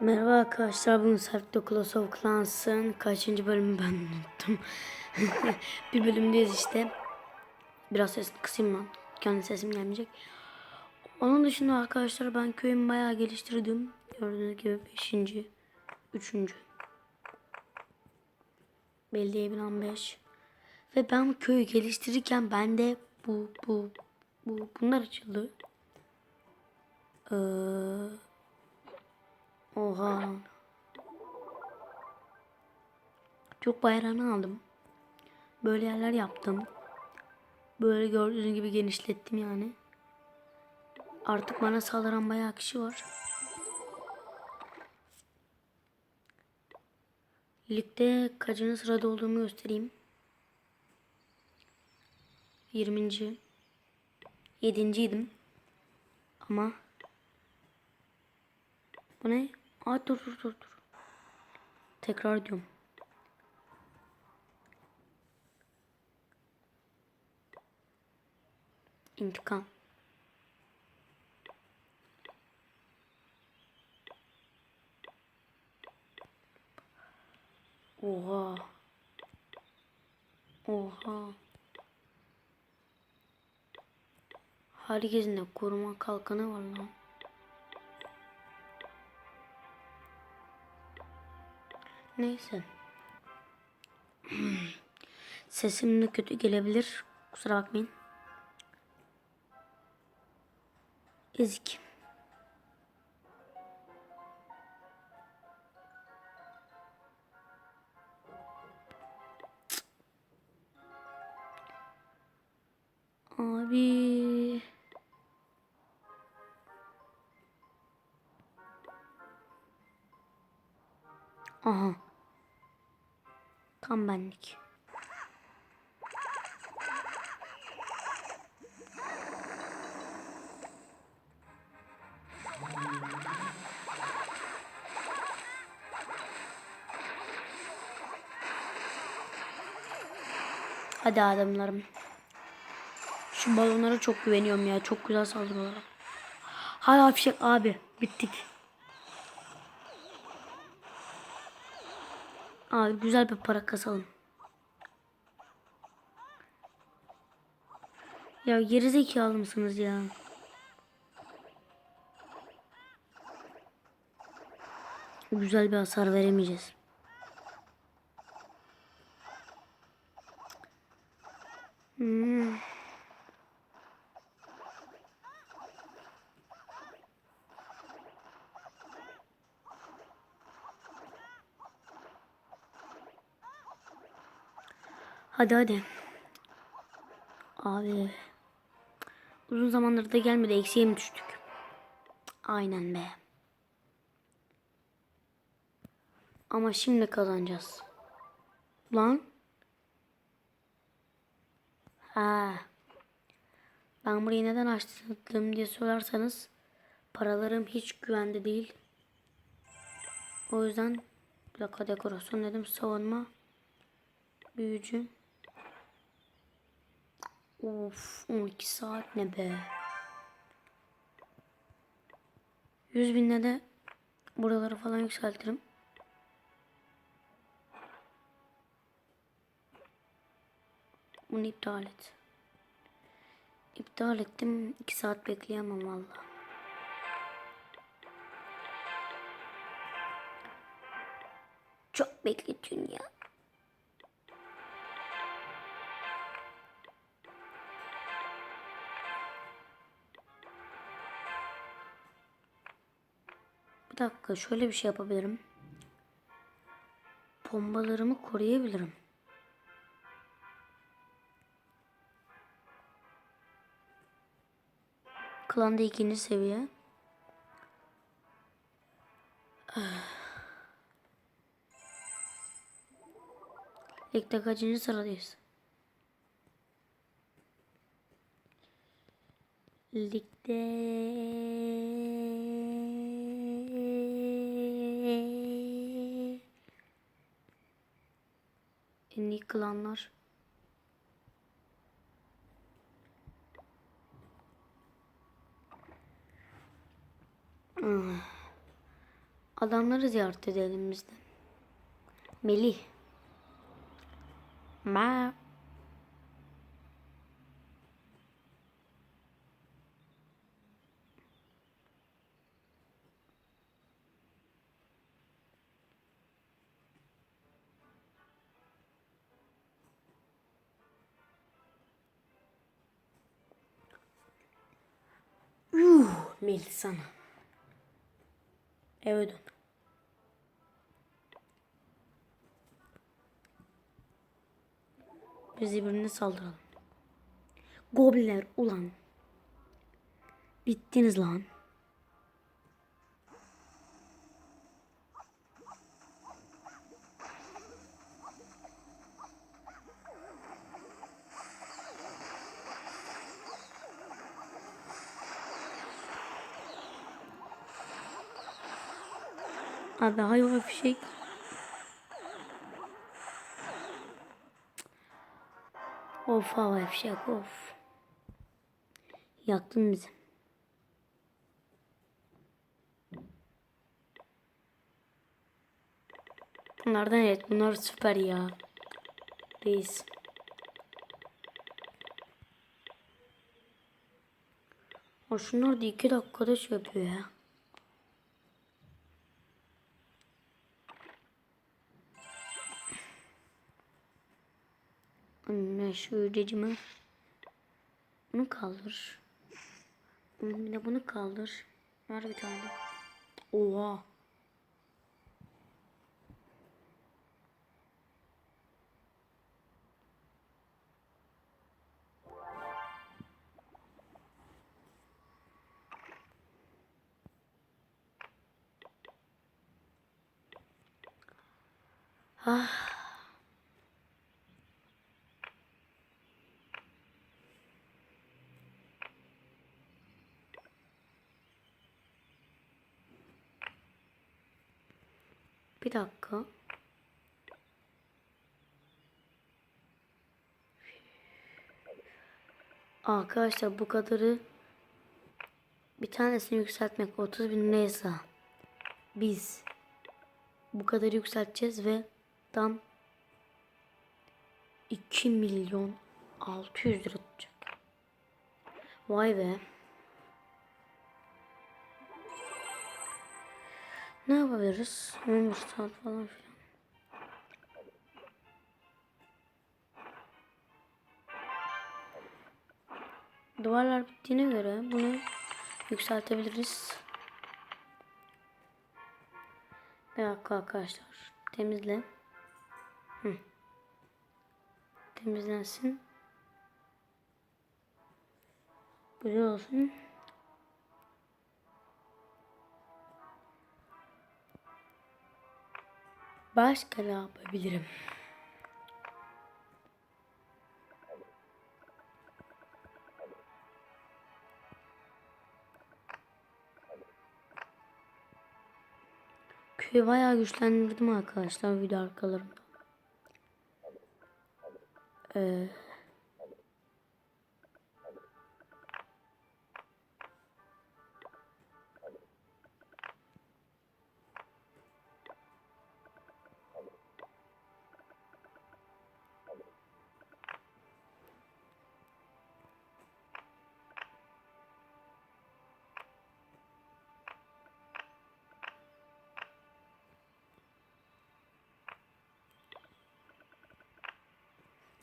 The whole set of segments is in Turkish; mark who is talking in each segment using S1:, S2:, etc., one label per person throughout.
S1: Merhaba arkadaşlar, bugün Selfie Clash of Clans'ın kaçıncı bölümü ben unuttum. bir bölümdeyiz işte. Biraz sesini kısayım ben. Kendi sesim gelmeyecek. Onun dışında arkadaşlar ben köyümü bayağı geliştirdim. Gördüğünüz gibi 5. 3. Belediye binam 5. Ve ben köyü geliştirirken bende bu bu bu bunlar açıldı. Eee Oha. Çok bayrağını aldım. Böyle yerler yaptım. Böyle gördüğünüz gibi genişlettim yani. Artık bana saldıran bayağı kişi var. Ligde kaçıncı sırada olduğumu göstereyim. 20. 7. Ama bu ne? Aa dur dur dur dur. Tekrar diyorum. İntikam. Oha. Oha. Herkesin de koruma kalkanı var lan. Neyse. Sesim de kötü gelebilir. Kusura bakmayın. Ezik. Abi. Aha. Tam benlik. Hadi adamlarım. Şu balonlara çok güveniyorum ya. Çok güzel saldırıyorlar. Hay fişek abi. Bittik. Abi güzel bir para kasalım. Ya gerizekalı mısınız ya? Güzel bir hasar veremeyeceğiz. Hmm. Hadi hadi. Abi. Uzun zamandır da gelmedi. Eksiye mi düştük? Aynen be. Ama şimdi kazanacağız. Lan. Ha. Ben burayı neden açtım diye sorarsanız paralarım hiç güvende değil. O yüzden dakika dekorasyon dedim savunma büyücü Of 12 saat ne be. 100 binle de buraları falan yükseltirim. Bunu iptal et. İptal ettim. 2 saat bekleyemem valla. Çok bekletiyorsun ya. Bir dakika şöyle bir şey yapabilirim. Bombalarımı koruyabilirim. Klanda ikinci seviye. Ligde kaçıncı sıradayız? Ligde klanlar. Ah. Adamları ziyaret edelim biz de. Melih. Ma. Yuh, Melih sana. Eve dön. Biz birbirine saldıralım. Goblinler ulan. Bittiniz lan. Abi hayvan fişek. Of hava fişek of. Yaktın bizi. Bunlardan evet bunlar süper ya. Reis. O şunlar da iki dakikada şey yapıyor ya. Anne şu ücrecimi bunu kaldır. Bir de bunu kaldır. Var bir tane. Oha. Ah. Bir dakika. Arkadaşlar bu kadarı bir tanesini yükseltmek 30 bin neyse biz bu kadar yükselteceğiz ve tam 2 milyon 600 lira tutacak. Vay be. Ne yapabiliriz? 11 saat falan filan. Duvarlar bittiğine göre bunu yükseltebiliriz. Bir dakika arkadaşlar. Temizle. Hı. Temizlensin. Böyle olsun. Başka ne yapabilirim? Köyü bayağı güçlendirdim arkadaşlar video arkalarında. Ee,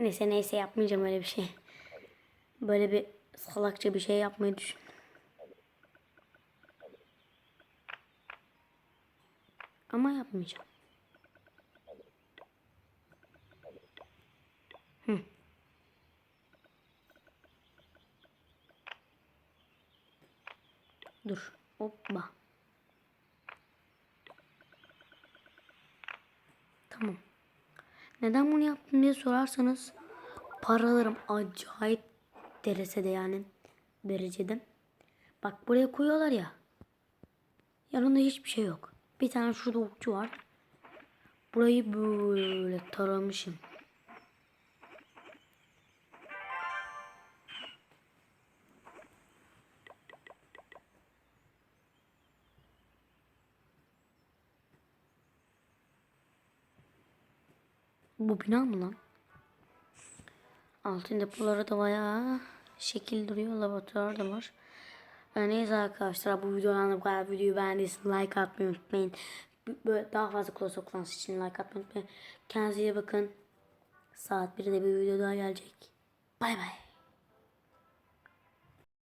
S1: neyse neyse yapmayacağım öyle bir şey. Böyle bir salakça bir şey yapmayı düşün. Ama yapmayacağım. Hı. Dur. Hoppa. Tamam. Neden bunu yaptım diye sorarsanız paralarım acayip derecede yani derecede. Bak buraya koyuyorlar ya. Yanında hiçbir şey yok. Bir tane şurada okçu var. Burayı böyle taramışım. Bu bina mı lan? Altın depoları da bayağı şekil duruyor. Laboratuvar da var. Ee, Neyse arkadaşlar bu videodan da bu kadar videoyu beğendiyseniz like atmayı unutmayın. Böyle daha fazla close up için like atmayı unutmayın. Kendinize iyi bakın. Saat 1'de bir video daha gelecek. Bay bay.